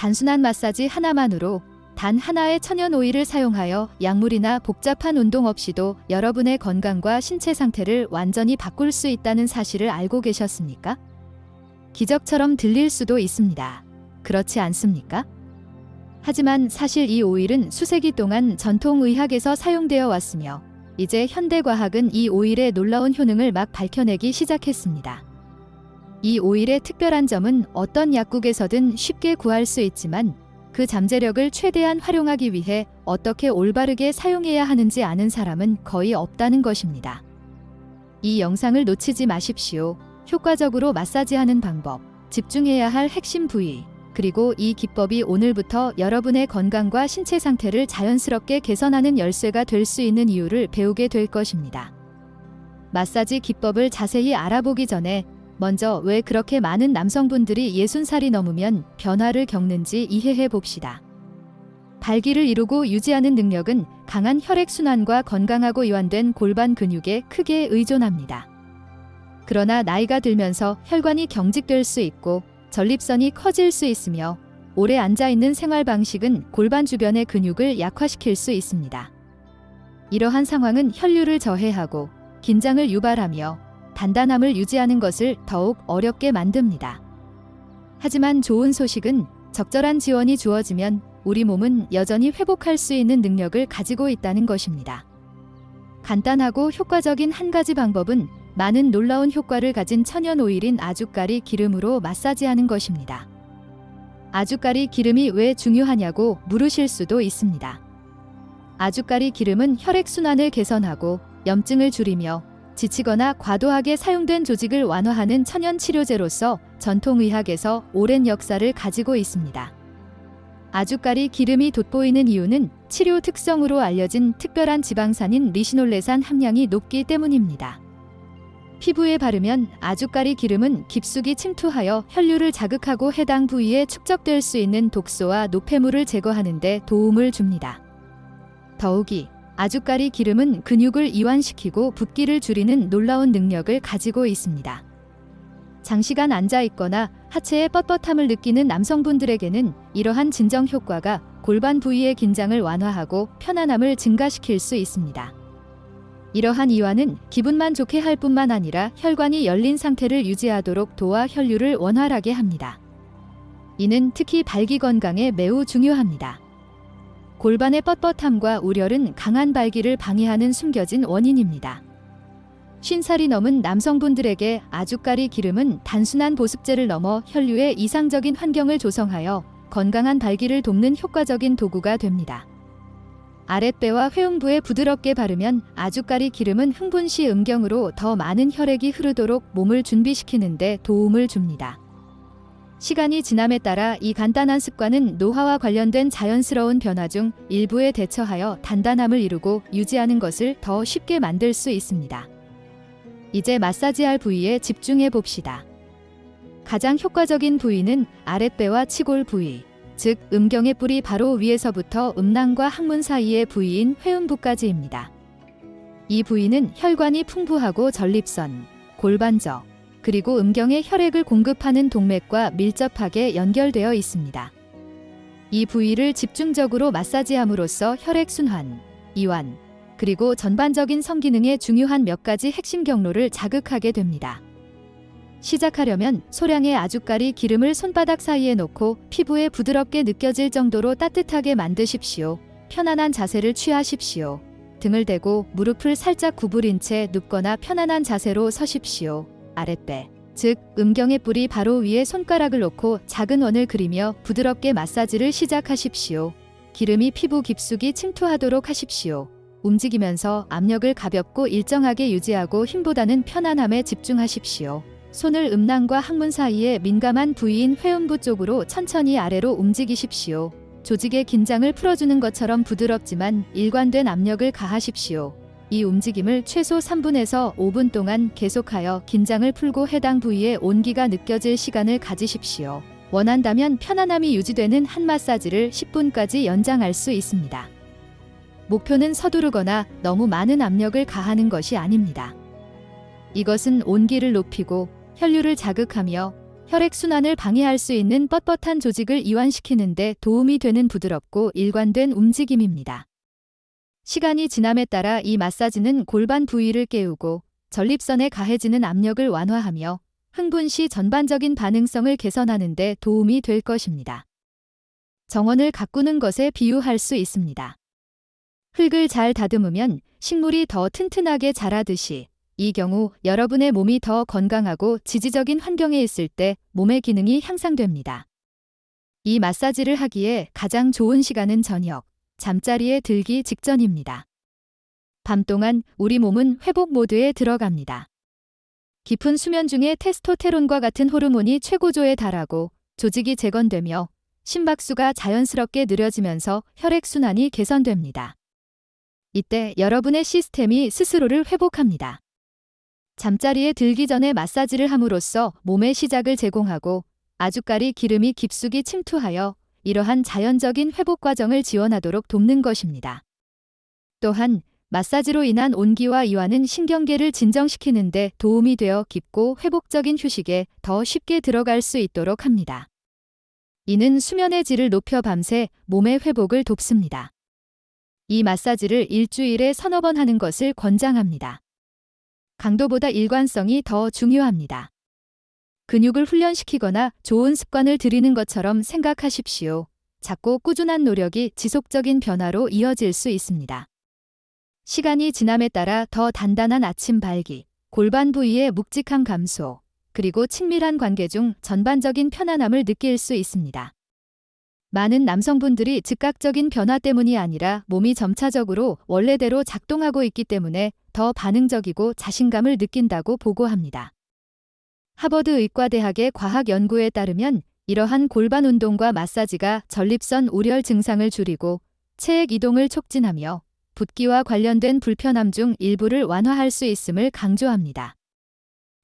단순한 마사지 하나만으로 단 하나의 천연 오일을 사용하여 약물이나 복잡한 운동 없이도 여러분의 건강과 신체 상태를 완전히 바꿀 수 있다는 사실을 알고 계셨습니까? 기적처럼 들릴 수도 있습니다. 그렇지 않습니까? 하지만 사실 이 오일은 수세기 동안 전통 의학에서 사용되어 왔으며 이제 현대 과학은 이 오일의 놀라운 효능을 막 밝혀내기 시작했습니다. 이 오일의 특별한 점은 어떤 약국에서든 쉽게 구할 수 있지만 그 잠재력을 최대한 활용하기 위해 어떻게 올바르게 사용해야 하는지 아는 사람은 거의 없다는 것입니다. 이 영상을 놓치지 마십시오. 효과적으로 마사지하는 방법, 집중해야 할 핵심 부위, 그리고 이 기법이 오늘부터 여러분의 건강과 신체 상태를 자연스럽게 개선하는 열쇠가 될 수 있는 이유를 배우게 될 것입니다. 마사지 기법을 자세히 알아보기 전에 먼저 왜 그렇게 많은 남성분들이 60살이 넘으면 변화를 겪는지 이해해 봅시다. 발기를 이루고 유지하는 능력은 강한 혈액순환과 건강하고 이완된 골반 근육에 크게 의존합니다. 그러나 나이가 들면서 혈관이 경직될 수 있고 전립선이 커질 수 있으며 오래 앉아 있는 생활 방식은 골반 주변의 근육을 약화시킬 수 있습니다. 이러한 상황은 혈류를 저해하고 긴장을 유발하며 단단함을 유지하는 것을 더욱 어렵게 만듭니다. 하지만 좋은 소식은 적절한 지원이 주어지면 우리 몸은 여전히 회복할 수 있는 능력을 가지고 있다는 것입니다. 간단하고 효과적인 한 가지 방법은 많은 놀라운 효과를 가진 천연 오일인 아주까리 기름으로 마사지하는 것입니다. 아주까리 기름이 왜 중요하냐고 물으실 수도 있습니다. 아주까리 기름은 혈액순환을 개선하고 염증을 줄이며 지치거나 과도하게 사용된 조직을 완화하는 천연 치료제로서 전통의학에서 오랜 역사를 가지고 있습니다. 아주까리 기름이 돋보이는 이유는 치료 특성으로 알려진 특별한 지방산인 리시놀레산 함량이 높기 때문입니다. 피부에 바르면 아주까리 기름은 깊숙이 침투하여 혈류를 자극하고 해당 부위에 축적될 수 있는 독소와 노폐물을 제거하는 데 도움을 줍니다. 더욱이 아주까리 기름은 근육을 이완시키고 붓기를 줄이는 놀라운 능력을 가지고 있습니다. 장시간 앉아 있거나 하체의 뻣뻣함을 느끼는 남성분들에게는 이러한 진정 효과가 골반 부위의 긴장을 완화하고 편안함을 증가시킬 수 있습니다. 이러한 이완은 기분만 좋게 할 뿐만 아니라 혈관이 열린 상태를 유지하도록 도와 혈류를 원활하게 합니다. 이는 특히 발기 건강에 매우 중요합니다. 골반의 뻣뻣함과 우열은 강한 발기를 방해하는 숨겨진 원인입니다. 50살이 넘은 남성분들에게 아주까리 기름은 단순한 보습제를 넘어 혈류의 이상적인 환경을 조성하여 건강한 발기를 돕는 효과적인 도구가 됩니다. 아랫배와 회음부에 부드럽게 바르면 아주까리 기름은 흥분 시 음경으로 더 많은 혈액이 흐르도록 몸을 준비시키는데 도움을 줍니다. 시간이 지남에 따라 이 간단한 습관은 노화와 관련된 자연스러운 변화 중 일부에 대처하여 단단함을 이루고 유지하는 것을 더 쉽게 만들 수 있습니다. 이제 마사지할 부위에 집중해 봅시다. 가장 효과적인 부위는 아랫배와 치골 부위, 즉 음경의 뿔이 바로 위에서부터 음낭과 항문 사이의 부위인 회음부까지입니다. 이 부위는 혈관이 풍부하고 전립선, 골반저, 그리고 음경에 혈액을 공급하는 동맥과 밀접하게 연결되어 있습니다. 이 부위를 집중적으로 마사지함으로써 혈액 순환, 이완, 그리고 전반적인 성기능에 중요한 몇 가지 핵심 경로를 자극하게 됩니다. 시작하려면 소량의 아주까리 기름을 손바닥 사이에 놓고 피부에 부드럽게 느껴질 정도로 따뜻하게 만드십시오. 편안한 자세를 취하십시오. 등을 대고 무릎을 살짝 구부린 채 눕거나 편안한 자세로 서십시오. 아랫배, 즉 음경의 뿔이 바로 위에 손가락을 놓고 작은 원을 그리며 부드럽게 마사지를 시작하십시오. 기름이 피부 깊숙이 침투하도록 하십시오. 움직이면서 압력을 가볍고 일정하게 유지하고 힘보다는 편안함에 집중하십시오. 손을 음낭과 항문 사이에 민감한 부위인 회음부 쪽으로 천천히 아래로 움직이십시오. 조직의 긴장을 풀어주는 것처럼 부드럽지만 일관된 압력을 가하십시오. 이 움직임을 최소 3분에서 5분 동안 계속하여 긴장을 풀고 해당 부위에 온기가 느껴질 시간을 가지십시오. 원한다면 편안함이 유지되는 한 마사지를 10분까지 연장할 수 있습니다. 목표는 서두르거나 너무 많은 압력을 가하는 것이 아닙니다. 이것은 온기를 높이고 혈류를 자극하며 혈액순환을 방해할 수 있는 뻣뻣한 조직을 이완시키는 데 도움이 되는 부드럽고 일관된 움직임입니다. 시간이 지남에 따라 이 마사지는 골반 부위를 깨우고 전립선에 가해지는 압력을 완화하며 흥분 시 전반적인 반응성을 개선하는 데 도움이 될 것입니다. 정원을 가꾸는 것에 비유할 수 있습니다. 흙을 잘 다듬으면 식물이 더 튼튼하게 자라듯이 이 경우 여러분의 몸이 더 건강하고 지지적인 환경에 있을 때 몸의 기능이 향상됩니다. 이 마사지를 하기에 가장 좋은 시간은 저녁, 잠자리에 들기 직전입니다. 밤 동안 우리 몸은 회복 모드에 들어갑니다. 깊은 수면 중에 테스토테론과 같은 호르몬이 최고조에 달하고 조직이 재건되며 심박수가 자연스럽게 느려지면서 혈액순환이 개선됩니다. 이때 여러분의 시스템이 스스로를 회복합니다. 잠자리에 들기 전에 마사지를 함으로써 몸의 시작을 제공하고 아주까리 기름이 깊숙이 침투하여 이러한 자연적인 회복 과정을 지원하도록 돕는 것입니다. 또한 마사지로 인한 온기와 이완은 신경계를 진정시키는 데 도움이 되어 깊고 회복적인 휴식에 더 쉽게 들어갈 수 있도록 합니다. 이는 수면의 질을 높여 밤새 몸의 회복을 돕습니다. 이 마사지를 일주일에 서너 번 하는 것을 권장합니다. 강도보다 일관성이 더 중요합니다. 근육을 훈련시키거나 좋은 습관을 들이는 것처럼 생각하십시오. 작고 꾸준한 노력이 지속적인 변화로 이어질 수 있습니다. 시간이 지남에 따라 더 단단한 아침 발기, 골반 부위의 묵직함 감소, 그리고 친밀한 관계 중 전반적인 편안함을 느낄 수 있습니다. 많은 남성분들이 즉각적인 변화 때문이 아니라 몸이 점차적으로 원래대로 작동하고 있기 때문에 더 반응적이고 자신감을 느낀다고 보고합니다. 하버드 의과대학의 과학 연구에 따르면 이러한 골반 운동과 마사지가 전립선 우렬 증상을 줄이고 체액 이동을 촉진하며 붓기와 관련된 불편함 중 일부를 완화할 수 있음을 강조합니다.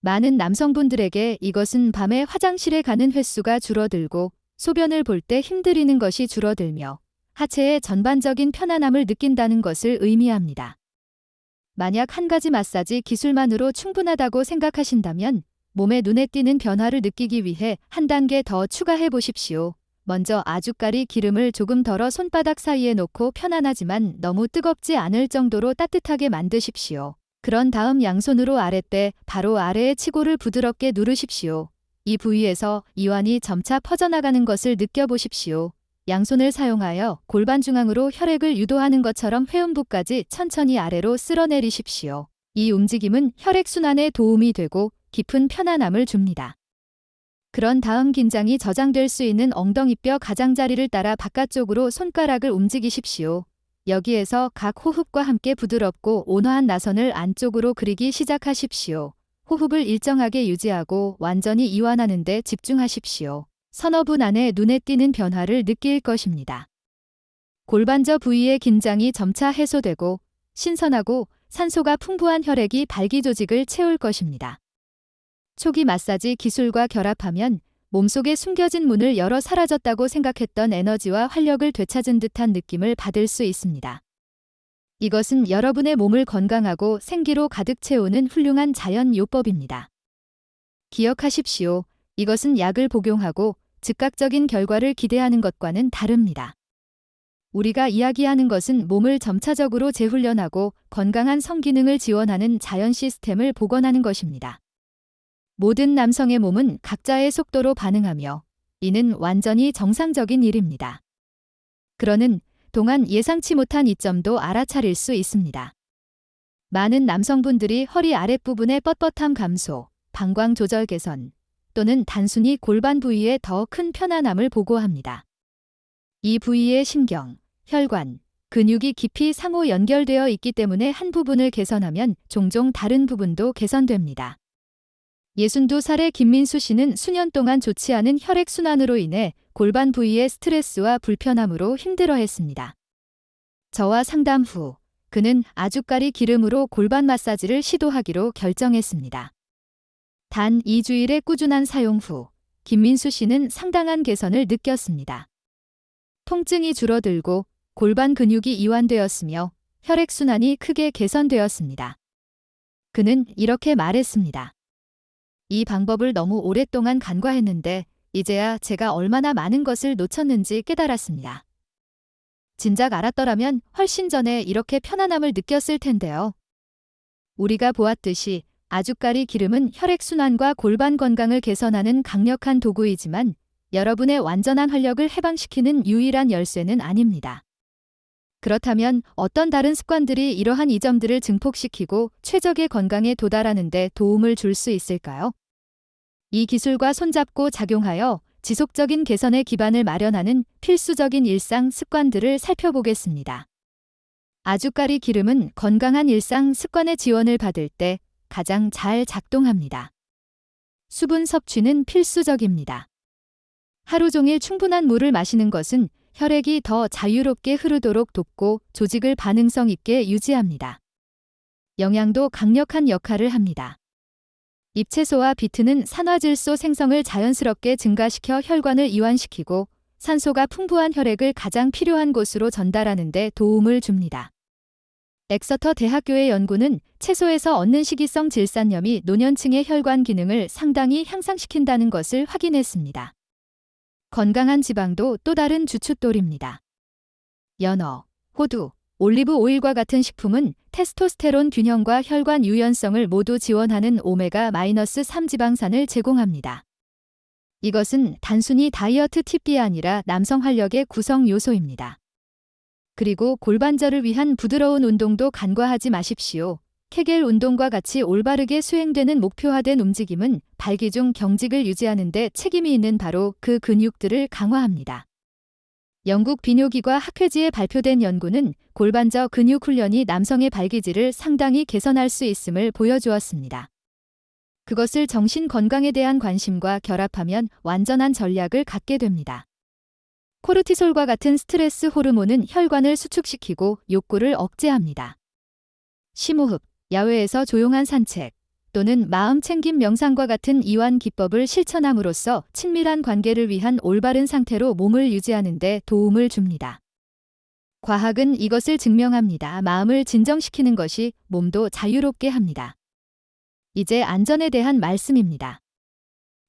많은 남성분들에게 이것은 밤에 화장실에 가는 횟수가 줄어들고 소변을 볼 때 힘들이는 것이 줄어들며 하체의 전반적인 편안함을 느낀다는 것을 의미합니다. 만약 한 가지 마사지 기술만으로 충분하다고 생각하신다면 몸에 눈에 띄는 변화를 느끼기 위해 한 단계 더 추가해 보십시오. 먼저 아주까리 기름을 조금 덜어 손바닥 사이에 놓고 편안하지만 너무 뜨겁지 않을 정도로 따뜻하게 만드십시오. 그런 다음 양손으로 아랫배, 바로 아래의 치골을 부드럽게 누르십시오. 이 부위에서 이완이 점차 퍼져나가는 것을 느껴보십시오. 양손을 사용하여 골반 중앙으로 혈액을 유도하는 것처럼 회음부까지 천천히 아래로 쓸어내리십시오. 이 움직임은 혈액순환에 도움이 되고 깊은 편안함을 줍니다. 그런 다음 긴장이 저장될 수 있는 엉덩이뼈 가장자리를 따라 바깥쪽으로 손가락을 움직이십시오. 여기에서 각 호흡과 함께 부드럽고 온화한 나선을 안쪽으로 그리기 시작하십시오. 호흡을 일정하게 유지하고 완전히 이완하는 데 집중하십시오. 서너 분 안에 눈에 띄는 변화를 느낄 것입니다. 골반저 부위의 긴장이 점차 해소되고 신선하고 산소가 풍부한 혈액이 발기 조직을 채울 것입니다. 초기 마사지 기술과 결합하면 몸속에 숨겨진 문을 열어 사라졌다고 생각했던 에너지와 활력을 되찾은 듯한 느낌을 받을 수 있습니다. 이것은 여러분의 몸을 건강하고 생기로 가득 채우는 훌륭한 자연 요법입니다. 기억하십시오. 이것은 약을 복용하고 즉각적인 결과를 기대하는 것과는 다릅니다. 우리가 이야기하는 것은 몸을 점차적으로 재훈련하고 건강한 성기능을 지원하는 자연 시스템을 복원하는 것입니다. 모든 남성의 몸은 각자의 속도로 반응하며 이는 완전히 정상적인 일입니다. 그러는 동안 예상치 못한 이점도 알아차릴 수 있습니다. 많은 남성분들이 허리 아랫부분의 뻣뻣함 감소, 방광 조절 개선 또는 단순히 골반 부위에 더 큰 편안함을 보고합니다. 이 부위의 신경, 혈관, 근육이 깊이 상호 연결되어 있기 때문에 한 부분을 개선하면 종종 다른 부분도 개선됩니다. 62살의 김민수 씨는 수년 동안 좋지 않은 혈액순환으로 인해 골반 부위의 스트레스와 불편함으로 힘들어했습니다. 저와 상담 후 그는 아주까리 기름으로 골반 마사지를 시도하기로 결정했습니다. 단 2주일의 꾸준한 사용 후 김민수 씨는 상당한 개선을 느꼈습니다. 통증이 줄어들고 골반 근육이 이완되었으며 혈액순환이 크게 개선되었습니다. 그는 이렇게 말했습니다. 이 방법을 너무 오랫동안 간과했는데 이제야 제가 얼마나 많은 것을 놓쳤는지 깨달았습니다. 진작 알았더라면 훨씬 전에 이렇게 편안함을 느꼈을 텐데요. 우리가 보았듯이 아주까리 기름은 혈액순환과 골반 건강을 개선하는 강력한 도구이지만 여러분의 완전한 활력을 해방시키는 유일한 열쇠는 아닙니다. 그렇다면 어떤 다른 습관들이 이러한 이 점들을 증폭시키고 최적의 건강에 도달하는 데 도움을 줄 수 있을까요? 이 기술과 손잡고 작용하여 지속적인 개선의 기반을 마련하는 필수적인 일상 습관들을 살펴보겠습니다. 아주까리 기름은 건강한 일상 습관의 지원을 받을 때 가장 잘 작동합니다. 수분 섭취는 필수적입니다. 하루 종일 충분한 물을 마시는 것은 혈액이 더 자유롭게 흐르도록 돕고 조직을 반응성 있게 유지합니다. 영양도 강력한 역할을 합니다. 잎채소와 비트는 산화질소 생성을 자연스럽게 증가시켜 혈관을 이완시키고 산소가 풍부한 혈액을 가장 필요한 곳으로 전달하는 데 도움을 줍니다. 엑서터 대학교의 연구는 채소에서 얻는 식이성 질산염이 노년층의 혈관 기능을 상당히 향상시킨다는 것을 확인했습니다. 건강한 지방도 또 다른 주춧돌입니다. 연어, 호두, 올리브 오일과 같은 식품은 테스토스테론 균형과 혈관 유연성을 모두 지원하는 오메가-3 지방산을 제공합니다. 이것은 단순히 다이어트 팁이 아니라 남성 활력의 구성 요소입니다. 그리고 골반절을 위한 부드러운 운동도 간과하지 마십시오. 케겔 운동과 같이 올바르게 수행되는 목표화된 움직임은 발기 중 경직을 유지하는 데 책임이 있는 바로 그 근육들을 강화합니다. 영국 비뇨기과 학회지에 발표된 연구는 골반저 근육 훈련이 남성의 발기질을 상당히 개선할 수 있음을 보여주었습니다. 그것을 정신 건강에 대한 관심과 결합하면 완전한 전략을 갖게 됩니다. 코르티솔과 같은 스트레스 호르몬은 혈관을 수축시키고 욕구를 억제합니다. 심호흡, 야외에서 조용한 산책, 또는 마음 챙김 명상과 같은 이완 기법을 실천함으로써 친밀한 관계를 위한 올바른 상태로 몸을 유지하는 데 도움을 줍니다. 과학은 이것을 증명합니다. 마음을 진정시키는 것이 몸도 자유롭게 합니다. 이제 안전에 대한 말씀입니다.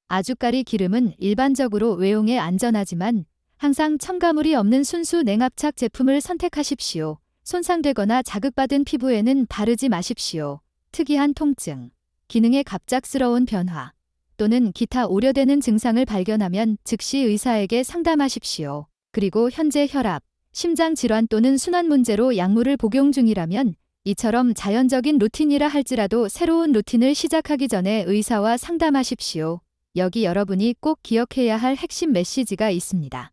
아주까리 기름은 일반적으로 외용에 안전하지만 항상 첨가물이 없는 순수 냉압착 제품을 선택하십시오. 손상되거나 자극받은 피부에는 바르지 마십시오. 특이한 통증, 기능의 갑작스러운 변화, 또는 기타 우려되는 증상을 발견하면 즉시 의사에게 상담하십시오. 그리고 현재 혈압, 심장 질환 또는 순환 문제로 약물을 복용 중이라면 이처럼 자연적인 루틴이라 할지라도 새로운 루틴을 시작하기 전에 의사와 상담하십시오. 여기 여러분이 꼭 기억해야 할 핵심 메시지가 있습니다.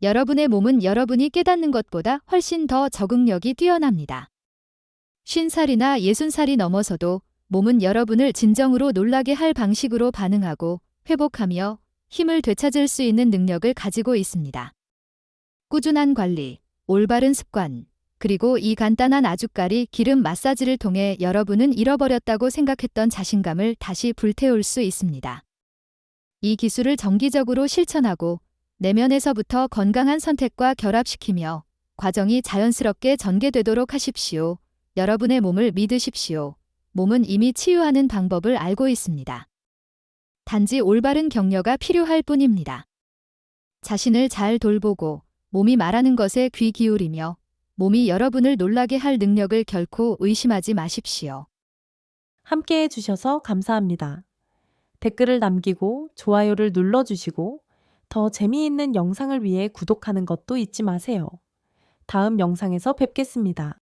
여러분의 몸은 여러분이 깨닫는 것보다 훨씬 더 적응력이 뛰어납니다. 50살이나 60살이 넘어서도 몸은 여러분을 진정으로 놀라게 할 방식으로 반응하고 회복하며 힘을 되찾을 수 있는 능력을 가지고 있습니다. 꾸준한 관리, 올바른 습관, 그리고 이 간단한 아주까리 기름 마사지를 통해 여러분은 잃어버렸다고 생각했던 자신감을 다시 불태울 수 있습니다. 이 기술을 정기적으로 실천하고 내면에서부터 건강한 선택과 결합시키며 과정이 자연스럽게 전개되도록 하십시오. 여러분의 몸을 믿으십시오. 몸은 이미 치유하는 방법을 알고 있습니다. 단지 올바른 격려가 필요할 뿐입니다. 자신을 잘 돌보고 몸이 말하는 것에 귀 기울이며 몸이 여러분을 놀라게 할 능력을 결코 의심하지 마십시오. 함께 해주셔서 감사합니다. 댓글을 남기고 좋아요를 눌러주시고 더 재미있는 영상을 위해 구독하는 것도 잊지 마세요. 다음 영상에서 뵙겠습니다.